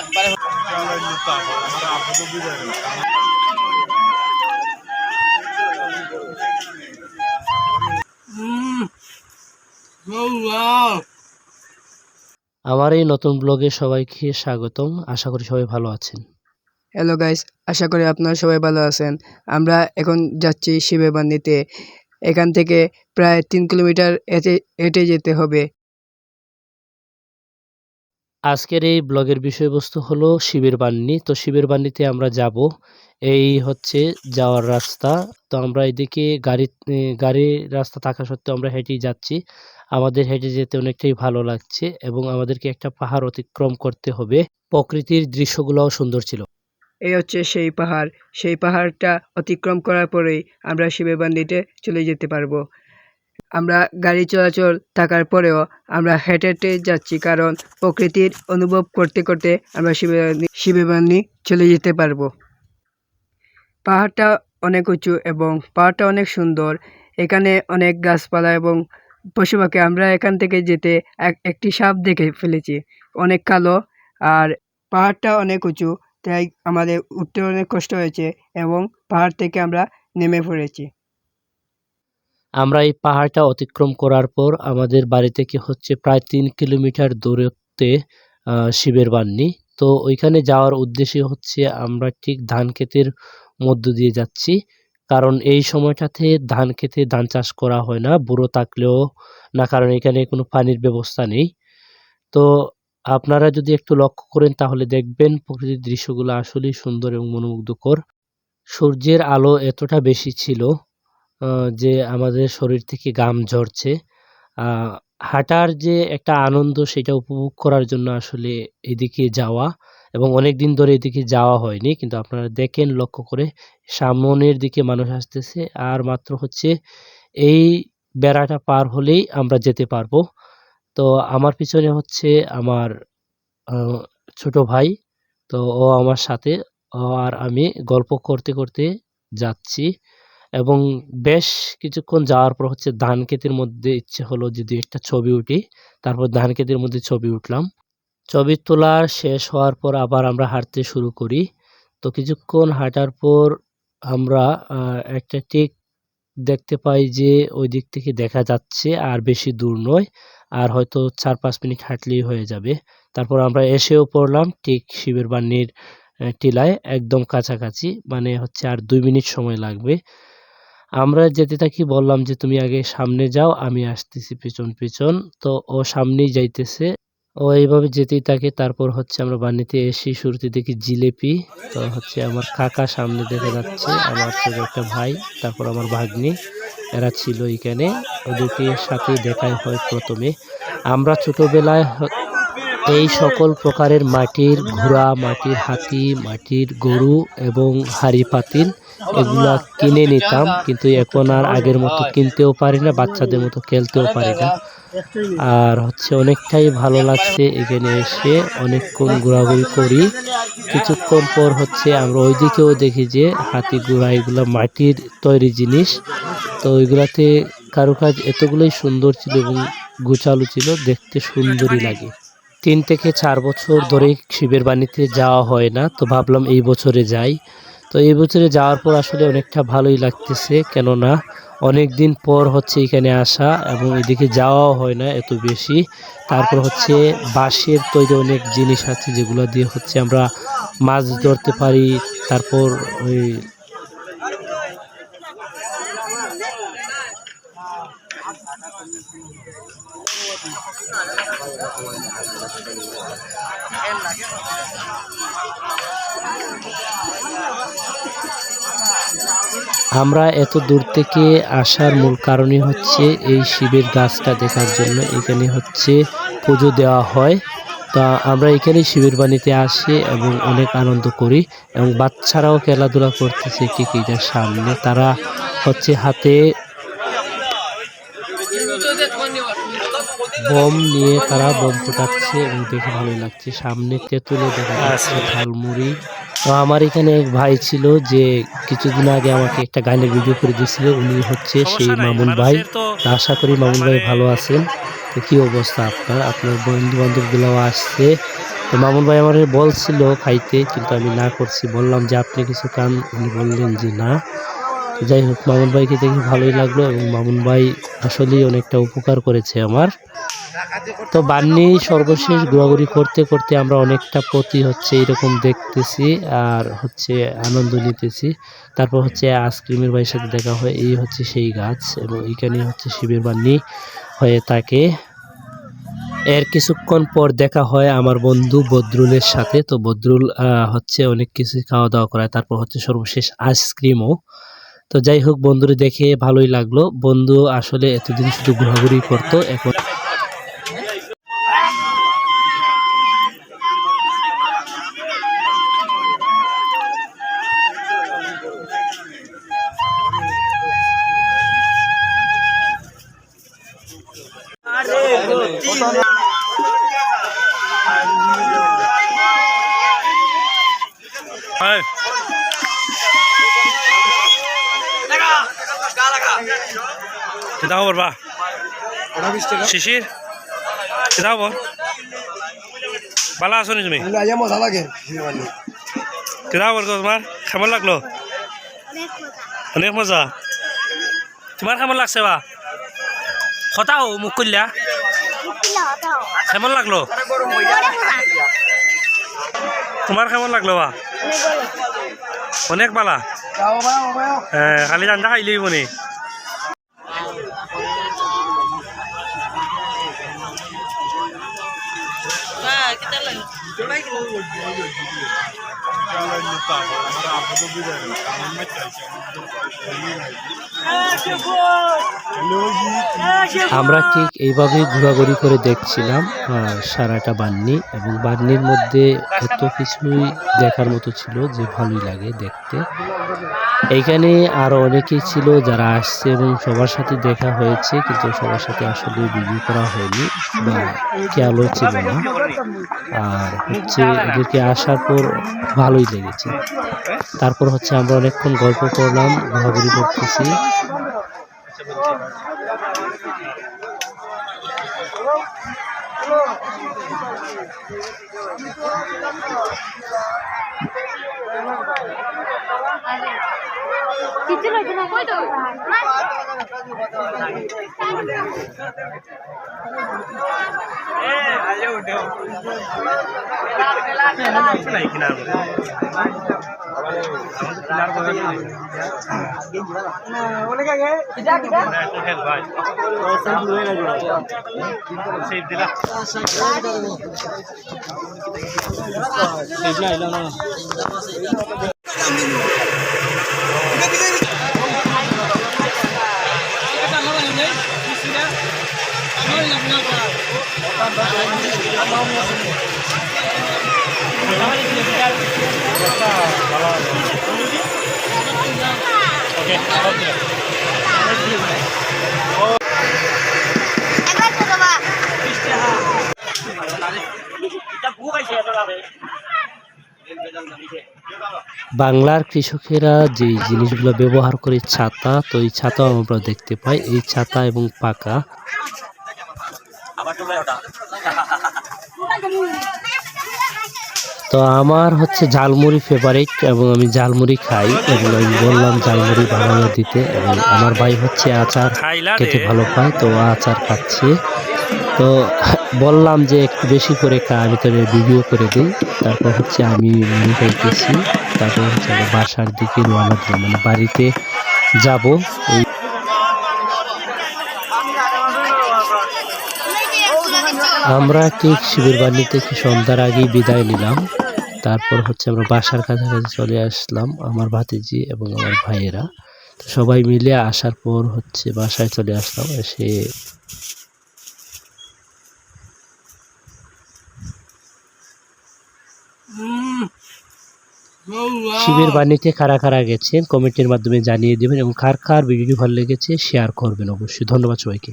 একবারে আমার এই নতুন ব্লগে সবাইকে স্বাগতম। আশা করি সবাই ভালো আছেন। হ্যালো গাইস আশা করি আপনারা সবাই ভালো আছেন। আমরা এখন যাচ্ছি শিবেবান্দিতে এখান থেকে প্রায় তিন কিলোমিটার হেঁটে হেঁটে যেতে হবে। আজকের এই ব্লগের বিষয়বস্তু হলো শিবের বান্নি তো শিবের বান্নিতে আমরা যাব। এই হচ্ছে যাওয়ার রাস্তা। তো আমরা এদিকে গাড়ি এ, গাড়ির রাস্তা থাকা সত্ত্বেও আমরা হেঁটেই যাচ্ছি। আমাদের হেঁটে যেতে অনেকটাই ভালো লাগছে এবং আমাদেরকে একটা পাহাড় অতিক্রম করতে হবে। প্রকৃতির দৃশ্যগুলোও সুন্দর ছিল। এই হচ্ছে সেই পাহাড়। সেই পাহাড়টা অতিক্রম করার পরেই আমরা শিবেবান্দিতে চলে যেতে পারব। আমরা গাড়ি চলাচল থাকার পরেও আমরা হেঁটে হেঁটে যাচ্ছি কারণ প্রকৃতির অনুভব করতে করতে আমরা শিবেবান্দি শিবেবান্দি চলে যেতে পারব। পাহাড়টা অনেক উঁচু এবং পাহাড়টা অনেক সুন্দর। এখানে অনেক গাছপালা এবং পশু পাখি আমরা এখান থেকে যেতে এক একটি সাপ দেখে ফেলেছি। অনেক কালো আর পাহাড়টা অনেক উঁচু, তাই আমাদের উঠতে অনেক কষ্ট হয়েছে এবং পাহাড় থেকে আমরা নেমে পড়েছি। আমরা এই পাহাড়টা অতিক্রম করার পর আমাদের বাড়ি থেকে হচ্ছে প্রায় তিন কিলোমিটার দূরত্বে শিবের বান্নি। তো ওইখানে যাওয়ার উদ্দেশ্য হচ্ছে আমরা ঠিক ধান ক্ষেতের মধ্য দিয়ে যাচ্ছি। কারণ এই সময়টাতে ধান ক্ষেতে ধান চাষ করা হয় না, বুড়ো থাকলেও না, কারণ এখানে কোনো পানির ব্যবস্থা নেই। তো আপনারা যদি একটু লক্ষ্য করেন তাহলে দেখবেন প্রকৃতির দৃশ্যগুলো আসলেই সুন্দর এবং মনোমুগ্ধকর। সূর্যের আলো এতটা বেশি ছিল যে আমাদের শরীর থেকে ঘাম ঝরছে। হাঁটার যে একটা আনন্দ সেটা উপভোগ করার জন্য আসলে এদিকে যাওয়া এবং অনেক দিন ধরে এদিকে যাওয়া হয়নি, কিন্তু আপনারা দেখেন লক্ষ্য করে সামনের দিকে মানুষ আসতেছে। আর মাত্র হচ্ছে এই বেড়াটা পার হলেই আমরা যেতে পারব। তো আমার পিছনে হচ্ছে আমার ছোট ভাই, তো ও আমার সাথে। আর আমি গল্প করতে করতে যাচ্ছি। এবং বেশ কিছুক্ষণ যাওয়ার পর হচ্ছে ধান ক্ষেতের মধ্যে ইচ্ছে হলো যে যদি একটা ছবি উঠি, তারপর ধান ক্ষেতের মধ্যে ছবি উঠলাম। ছবি তোলার শেষ হওয়ার পর আবার আমরা হাঁটতে শুরু করি। তো কিছুক্ষণ হাঁটার পর আমরা একটা ঠিক দেখতে পাই যে ওই দিক থেকে দেখা যাচ্ছে আর বেশি দূর নয়, আর হয়তো চার পাঁচ মিনিট হাঁটলেই হয়ে যাবে। তারপর আমরা এসেও পড়লাম ঠিক শিবের বান্নির টিলায় একদম কাছাকাছি মানে হচ্ছে আর দুই মিনিট সময় লাগবে। আমরা যেতে থাকি বললাম যে, তুমি আগে সামনে যাও, আমি আসতেছি পিছন পিছন। তো ও সামনেই যাইতেছে। ও এইভাবে যেতেই থাকে। তারপর হচ্ছে আমরা বানিতে এসে শুরুতে দেখি জিলেপি। তো হচ্ছে আমার কাকা সামনে দেখা যাচ্ছে, আমার ছোট একটা ভাই, তারপর আমার ভাগ্নি। এরা ছিল এখানে। ওদেরকে সাথে দেখাই হয় প্রথমে। আমরা ছোটবেলায় এই সকল প্রকারের মাটির ঘোড়া, মাটির হাতি, মাটির গরু এবং হাড়ি পাতিল এগুলা কিনে নিতাম, কিন্তু এখন আর আগের মতো কিনতেও পারি না, বাচ্চাদের মতো খেলতেও পারি না। আর হচ্ছে অনেকটাই ভালো লাগছে এখানে এসে, অনেকক্ষণ ঘোরাঘুরি করি। কিছুক্ষণ পর হচ্ছে আমরা ওইদিকেও দেখি যে হাতি ঘোড়া এগুলো মাটির তৈরি জিনিস। তো ওইগুলাতে কারুকাজ এতগুলোই সুন্দর ছিল এবং গোছালো ছিল, দেখতে সুন্দরই লাগে। তিন থেকে চার বছর ধরে শিবের বাণীতে যাওয়া হয় না, তো ভাবলাম এই বছরে যাই। তো এই বছরে যাওয়ার পর আসলে অনেকটা ভালোই লাগতেছে, কেননা অনেক দিন পর হচ্ছে এখানে আসা এবং এদিকে যাওয়াও হয় না এত বেশি। তারপর হচ্ছে বাঁশের তৈরি অনেক জিনিস আছে যেগুলো দিয়ে হচ্ছে আমরা মাছ ধরতে পারি, তারপর ওই আমরা এত দূর থেকে আসার মূল কারণই হচ্ছে এই শিবের গাছটা দেখার জন্য। এখানে হচ্ছে পুজো দেওয়া হয়। তা আমরা এখানে শিবের বাণীতে আসি এবং অনেক আনন্দ করি এবং বাচ্চারাও খেলাধুলা করতেছে ঠিক এটার সামনে। তারা হচ্ছে হাতে বম নিয়ে তারা বম ফোটাচ্ছে এবং দেখে ভালো লাগছে। সামনে তেঁতুলে দেখা যাচ্ছে ঝালমুড়ি। তো আমার এখানে এক ভাই ছিল যে কিছুদিন আগে আমাকে একটা গানের ভিডিও করে দিয়েছিল উনি হচ্ছে সেই মামুন ভাই। আশা করি মামুন ভাই ভালো আছেন। তো কি অবস্থা আপনার? আপনার বন্ধু বান্ধবগুলাও আসছে। তো মামুন ভাই আমার বলছিল খাইতে কিন্তু আমি না করছি। বললাম যে আপনি কিছু কান উনি বললেন যে না। যাই হোক মামুন ভাইকে দেখে ভালোই লাগল এবং মামুন ভাই আসলেই অনেকটা উপকার করেছে আমার। তো বান্নি সর্বশেষ ঘোরাঘুরি করতে করতে আমরা অনেকটা প্রতি হচ্ছে এরকম দেখতেছি আর হচ্ছে আনন্দ নিতেছি। তারপর হচ্ছে আইসক্রিমের ভাইয়ের সাথে দেখা হয়, এই হচ্ছে সেই গাছ এবং এইখানে হচ্ছে শিবের বান্নি হয়ে থাকে। এর কিছুক্ষণ পর দেখা হয় আমার বন্ধু বদরুলের সাথে। তো বদরুল হচ্ছে অনেক কিছু খাওয়া দাওয়া করায়, তারপর হচ্ছে সর্বশেষ আইসক্রিমও। তো যাই হোক বন্ধুরে দেখে ভালোই লাগল। বন্ধু আসলে এতদিন শুধু ঘোরাঘুরি করতো, এখন খবর বা। শিশির খবর ভালো আছো নি তুমি। মজা লাগে। তোমার কেমন লাগল? অনেক মজা। তোমার কেমন লাগছে বা? হতাও মুখ করলা কেমন লাগল? তোমার কেমন লাগল বা? অনেক পালা। হ্যাঁ খালি রান্না খাইলেই মনে আমরা ঠিক এইভাবে ঘোরাঘুরি করে দেখছিলাম সারাটা বান্নি এবং বান্নির মধ্যে এত কিছুই দেখার মতো ছিল যে ভালোই লাগে দেখতে। এইখানে আরও অনেকেই ছিল যারা আসছে এবং সবার সাথে দেখা হয়েছে, কিন্তু সবার সাথে আসলে ভিডিও করা হয়নি বা খেয়ালও ছিল না। আর হচ্ছে এদেরকে আসার পর ভালোই লেগেছে। তারপর হচ্ছে আমরা অনেকক্ষণ গল্প করলাম, ঘোরাঘুরি করতেছি। किचन होती ना कोई तो ए आले उठो नहीं किनार पर किनार पर नहीं बोले क्या है किधर किधर हेल भाई ऐसा लोए ना जुड़ा सेफ दिला सेफ ना इलाना Kita buka sih ya, বাংলার কৃষকেরা যে জিনিসগুলো ব্যবহার করে ছাতা তো এই ছাতাও আমরা দেখতে পাই। এই ছাতা এবং পাকা। তো আমার হচ্ছে ঝালমুড়ি ফেভারিট এবং আমি ঝালমুড়ি খাই এবং আমি বললাম ঝালমুড়ি বানানো দিতে এবং আমার ভাই হচ্ছে আচার খেতে ভালো পায় তো আচার খাচ্ছে। তো বললাম যে একটু বেশি করে খা আমি তোর ভিডিও করে দিই। তারপর হচ্ছে আমি মুড়ি খাইতেছি তারপর হচ্ছে বাসার দিকে রওনা দিলাম। মানে বাড়িতে যাব। এই আমরা ঠিক শিবির বাড়ি থেকে সন্ধ্যার আগেই বিদায় নিলাম। তারপর হচ্ছে আমরা বাসার কাছাকাছি চলে আসলাম আমার ভাতিজি এবং আমার ভাইয়েরা। সবাই মিলে আসার পর হচ্ছে বাসায় চলে আসলাম। এসে শিবের বাণীতে কারা কারা গেছেন, কমেন্টের মাধ্যমে জানিয়ে দেবেন এবং কার কার ভিডিও ভালো লেগেছে শেয়ার করবেন অবশ্যই। ধন্যবাদ সবাইকে।